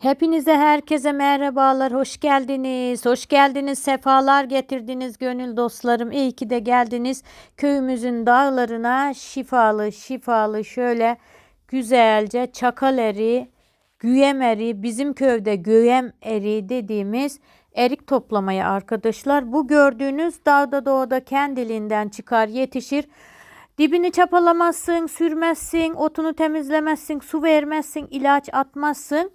Hepinize herkese merhabalar, hoş geldiniz. Hoş geldiniz, sefalar getirdiniz gönül dostlarım. İyi ki de geldiniz. Köyümüzün dağlarına şifalı şifalı şöyle güzelce çakal eri, güyem eri, bizim köyde güyem eri dediğimiz erik toplamaya arkadaşlar. Bu gördüğünüz dağda doğada kendiliğinden çıkar, yetişir. Dibini çapalamazsın, sürmezsin, otunu temizlemezsin, su vermezsin, ilaç atmazsın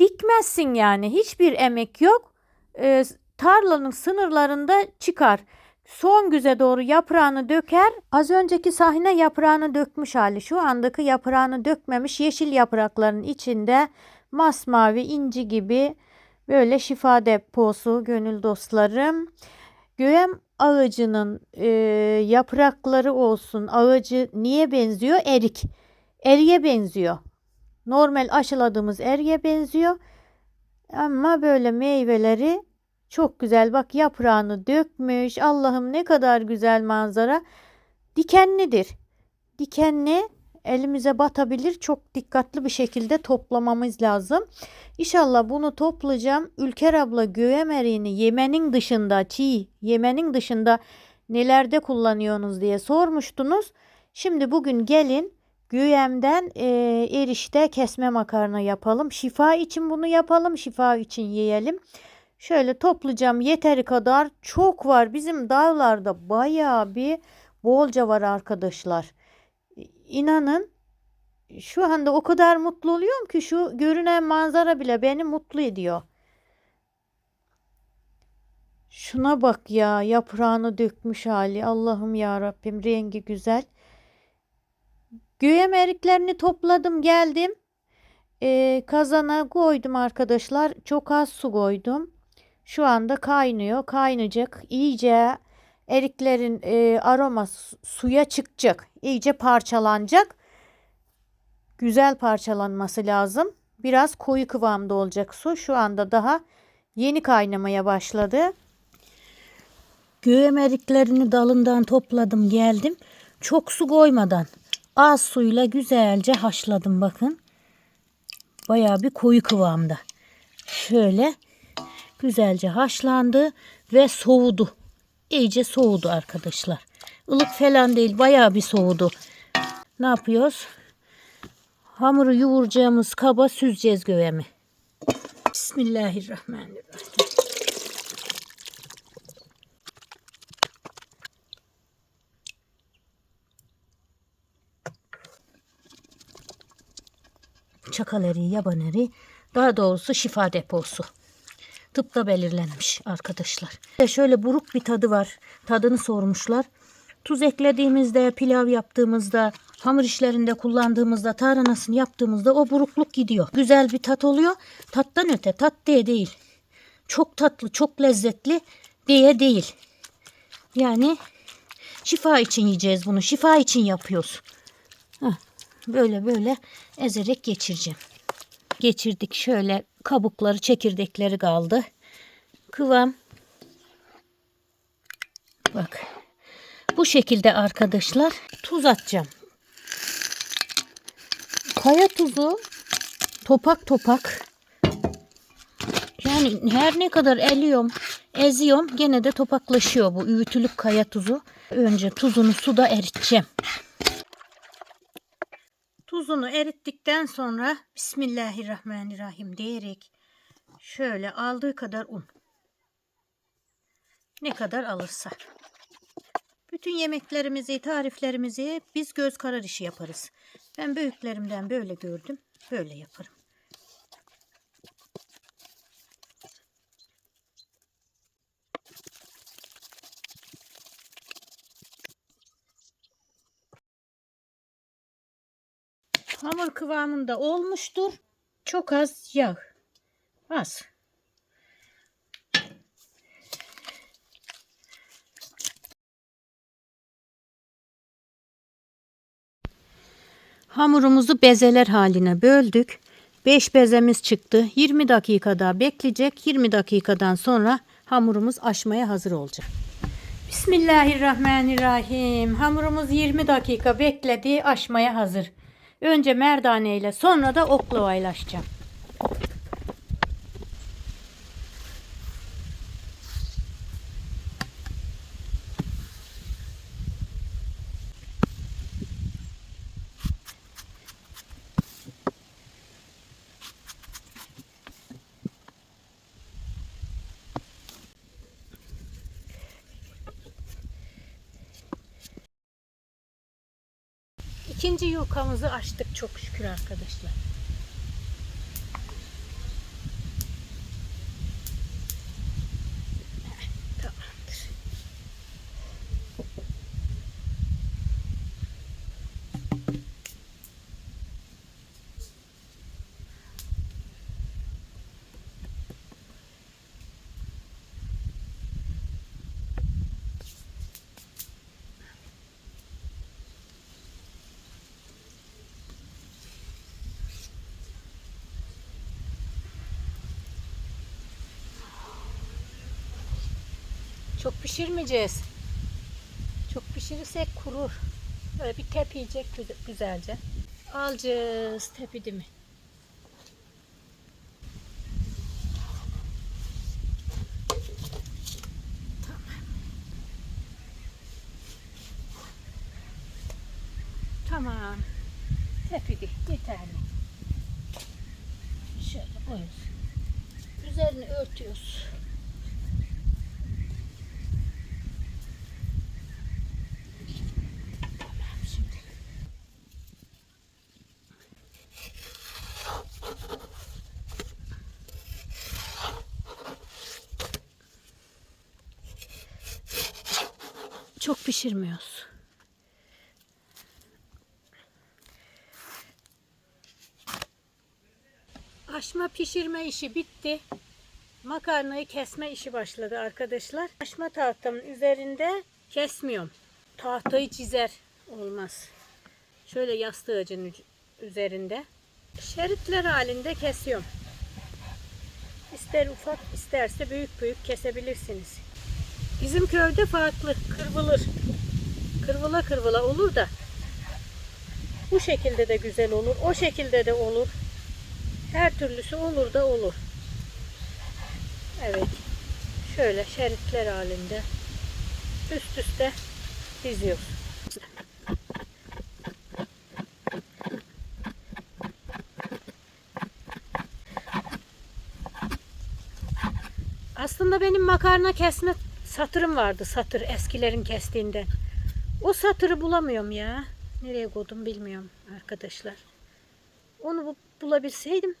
dikmezsin yani hiçbir emek yok. Ee, tarlanın sınırlarında çıkar. Son güze doğru yaprağını döker. Az önceki sahne yaprağını dökmüş hali. Şu andaki yaprağını dökmemiş yeşil yaprakların içinde masmavi inci gibi böyle şifa deposu gönül dostlarım. Göğem ağacının e, yaprakları olsun ağacı niye benziyor? Erik. Eriye benziyor. Normal aşıladığımız eriye benziyor. Ama böyle meyveleri çok güzel. Bak yaprağını dökmüş. Allah'ım ne kadar güzel manzara. Dikenlidir. Dikenli elimize batabilir. Çok dikkatli bir şekilde toplamamız lazım. İnşallah bunu toplayacağım. Ülker abla göğem eriğini yemenin dışında çiğ yemenin dışında nelerde kullanıyorsunuz diye sormuştunuz. Şimdi bugün gelin Güyemden e, erişte kesme makarna yapalım. Şifa için bunu yapalım. Şifa için yiyelim. Şöyle toplayacağım yeteri kadar. Çok var. Bizim dağlarda bayağı bir bolca var arkadaşlar. İnanın şu anda o kadar mutlu oluyorum ki şu görünen manzara bile beni mutlu ediyor. Şuna bak ya yaprağını dökmüş hali. Allah'ım ya Rabbim rengi güzel. Güğem eriklerini topladım geldim. Ee, kazana koydum arkadaşlar. Çok az su koydum. Şu anda kaynıyor. Kaynayacak. İyice eriklerin e, aroması suya çıkacak. İyice parçalanacak. Güzel parçalanması lazım. Biraz koyu kıvamda olacak su. Şu anda daha yeni kaynamaya başladı. Göğem eriklerini dalından topladım geldim. Çok su koymadan az suyla güzelce haşladım bakın. Bayağı bir koyu kıvamda. Şöyle güzelce haşlandı ve soğudu. İyice soğudu arkadaşlar. Ilık falan değil bayağı bir soğudu. Ne yapıyoruz? Hamuru yoğuracağımız kaba süzeceğiz gövemi. Bismillahirrahmanirrahim. Çakal eriği, yaban eriği, daha doğrusu şifa deposu. Tıpta belirlenmiş arkadaşlar. Ve şöyle buruk bir tadı var. Tadını sormuşlar. Tuz eklediğimizde, pilav yaptığımızda, hamur işlerinde kullandığımızda, tarhanasını yaptığımızda o burukluk gidiyor. Güzel bir tat oluyor. Tattan öte, tat diye değil. Çok tatlı, çok lezzetli diye değil. Yani şifa için yiyeceğiz bunu. Şifa için yapıyoruz. Heh, böyle böyle ezerek geçireceğim. Geçirdik şöyle kabukları çekirdekleri kaldı. Kıvam bak bu şekilde arkadaşlar tuz atacağım. Kaya tuzu topak topak yani her ne kadar eliyorum eziyorum gene de topaklaşıyor bu öğütülük kaya tuzu. Önce tuzunu suda eriteceğim. Tuzunu erittikten sonra Bismillahirrahmanirrahim diyerek şöyle aldığı kadar un. Ne kadar alırsa. Bütün yemeklerimizi, tariflerimizi biz göz karar işi yaparız. Ben büyüklerimden böyle gördüm. Böyle yaparım. Hamur kıvamında olmuştur. Çok az yağ. Az. Hamurumuzu bezeler haline böldük. 5 bezemiz çıktı. 20 dakikada bekleyecek. 20 dakikadan sonra hamurumuz aşmaya hazır olacak. Bismillahirrahmanirrahim. Hamurumuz 20 dakika bekledi. Aşmaya hazır. Önce merdane ile sonra da oklavayla açacağım. İkinci yufkamızı açtık çok şükür arkadaşlar. Çok pişirmeyeceğiz. Çok pişirirsek kurur. Böyle bir tepiyecek güze- güzelce. Alacağız tepidi mi? Tamam. Tamam. Tepidi yeterli. Şöyle koyuyoruz. Üzerini örtüyoruz. Çok pişirmiyoruz. Açma pişirme işi bitti. Makarnayı kesme işi başladı arkadaşlar. Açma tahtamın üzerinde kesmiyorum. Tahtayı çizer. Olmaz. Şöyle yastığacın üzerinde. Şeritler halinde kesiyorum. İster ufak isterse büyük büyük kesebilirsiniz. Bizim köyde farklı. Kırvılır. Kırvıla kırvıla olur da. Bu şekilde de güzel olur. O şekilde de olur. Her türlüsü olur da olur. Evet. Şöyle şeritler halinde üst üste diziyoruz. Aslında benim makarna kesme satırım vardı. Satır eskilerin kestiğinden. O satırı bulamıyorum ya. Nereye koydum bilmiyorum arkadaşlar. Onu bu- bulabilseydim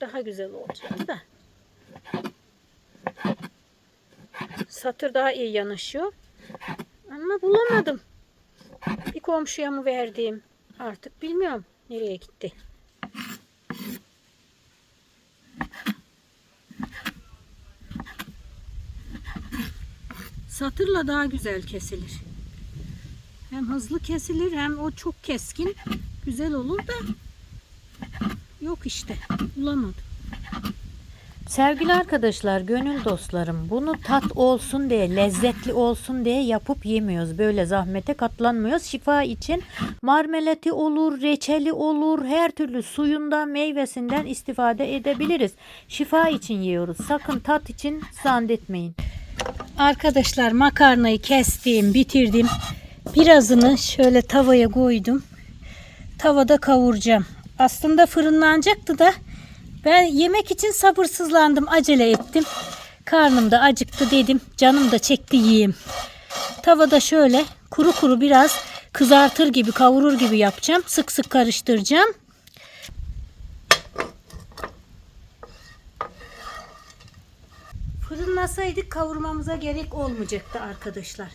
daha güzel olacaktı da. Satır daha iyi yanaşıyor. Ama bulamadım. Bir komşuya mı verdiğim artık bilmiyorum nereye gitti. Satırla daha güzel kesilir. Hem hızlı kesilir hem o çok keskin güzel olur da yok işte bulamadım. Sevgili arkadaşlar, gönül dostlarım, bunu tat olsun diye, lezzetli olsun diye yapıp yemiyoruz. Böyle zahmete katlanmıyoruz. Şifa için marmelati olur, reçeli olur, her türlü suyundan, meyvesinden istifade edebiliriz. Şifa için yiyoruz. Sakın tat için zannetmeyin. Arkadaşlar makarnayı kestim, bitirdim. Birazını şöyle tavaya koydum. Tavada kavuracağım. Aslında fırınlanacaktı da ben yemek için sabırsızlandım, acele ettim. Karnım da acıktı dedim. Canım da çekti yiyeyim. Tavada şöyle kuru kuru biraz kızartır gibi, kavurur gibi yapacağım. Sık sık karıştıracağım. Fırınlasaydık kavurmamıza gerek olmayacaktı arkadaşlar.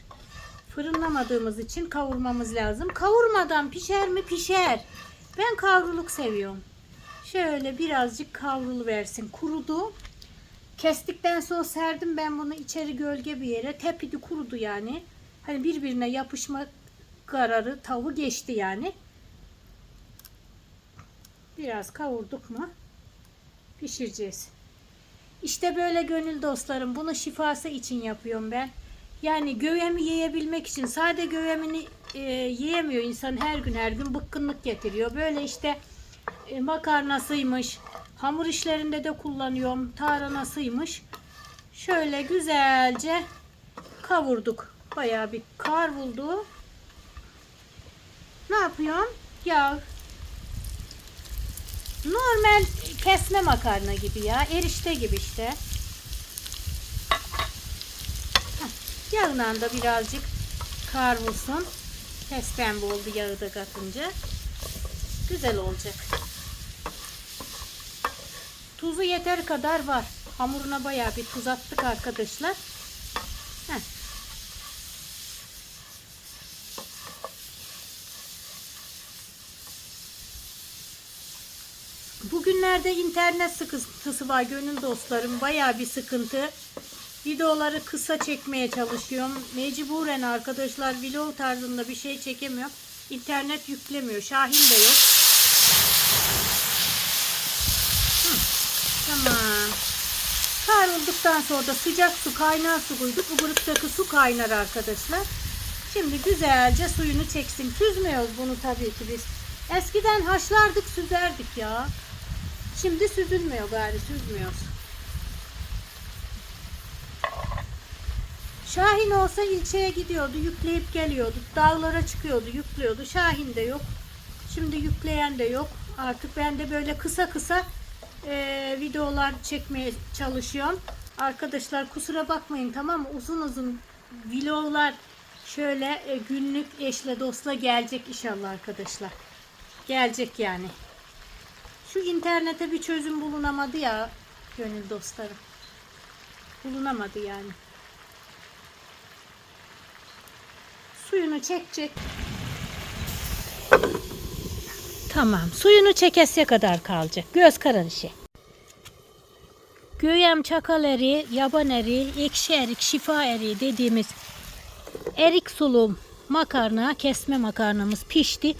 Fırınlamadığımız için kavurmamız lazım. Kavurmadan pişer mi? Pişer. Ben kavruluk seviyorum. Şöyle birazcık kavrulu versin. Kurudu. Kestikten sonra serdim ben bunu içeri gölge bir yere. Tepidi kurudu yani. Hani birbirine yapışma kararı tavu geçti yani. Biraz kavurduk mu pişireceğiz. İşte böyle gönül dostlarım. Bunu şifası için yapıyorum ben. Yani gövemi yiyebilmek için sade gövemini e, yiyemiyor insan her gün her gün bıkkınlık getiriyor. Böyle işte e, makarnasıymış, hamur işlerinde de kullanıyorum, tarhanasıymış. Şöyle güzelce kavurduk. Bayağı bir kavruldu. Ne yapıyorum? Yağ. Normal kesme makarna gibi ya. Erişte gibi işte. Yağından da birazcık kavrulsun. Pes oldu yağı da katınca. Güzel olacak. Tuzu yeter kadar var. Hamuruna bayağı bir tuz attık arkadaşlar. Heh. Bugünlerde internet sıkıntısı var gönül dostlarım. Bayağı bir sıkıntı. Videoları kısa çekmeye çalışıyorum. Mecburen arkadaşlar vlog tarzında bir şey çekemiyorum. İnternet yüklemiyor. Şahin de yok. Tamam. Kavrulduktan sonra da sıcak su kaynar su koyduk. Ubırıktaki su kaynar arkadaşlar. Şimdi güzelce suyunu çeksin. Süzmüyoruz bunu tabii ki biz. Eskiden haşlardık süzerdik ya. Şimdi süzülmüyor gari süzmüyoruz. Şahin olsa ilçeye gidiyordu, yükleyip geliyordu. Dağlara çıkıyordu, yüklüyordu. Şahin de yok. Şimdi yükleyen de yok. Artık ben de böyle kısa kısa eee, videolar çekmeye çalışıyorum. Arkadaşlar kusura bakmayın tamam mı? Uzun uzun vloglar şöyle e, günlük eşle dostla gelecek inşallah arkadaşlar. Gelecek yani. Şu internete bir çözüm bulunamadı ya gönül dostlarım. Bulunamadı yani. Suyunu çekecek. Tamam. Suyunu çekesiye kadar kalacak. Göz kararışı. Göğem çakal eriği, yaban eriği, ekşi erik, şifa eriği dediğimiz erik sulu makarna, kesme makarnamız pişti.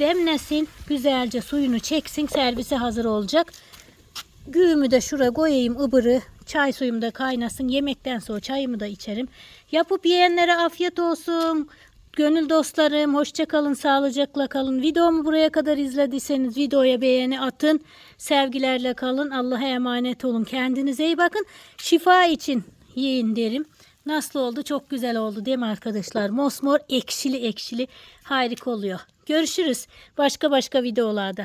Demlesin, güzelce suyunu çeksin, servise hazır olacak. Güğümü de şuraya koyayım ıbırı. Çay suyum da kaynasın. Yemekten sonra çayımı da içerim. Yapıp yiyenlere afiyet olsun. Gönül dostlarım hoşça kalın, sağlıcakla kalın. Videomu buraya kadar izlediyseniz videoya beğeni atın. Sevgilerle kalın. Allah'a emanet olun. Kendinize iyi bakın. Şifa için yiyin derim. Nasıl oldu? Çok güzel oldu değil mi arkadaşlar? Mosmor ekşili ekşili harika oluyor. Görüşürüz başka başka videolarda.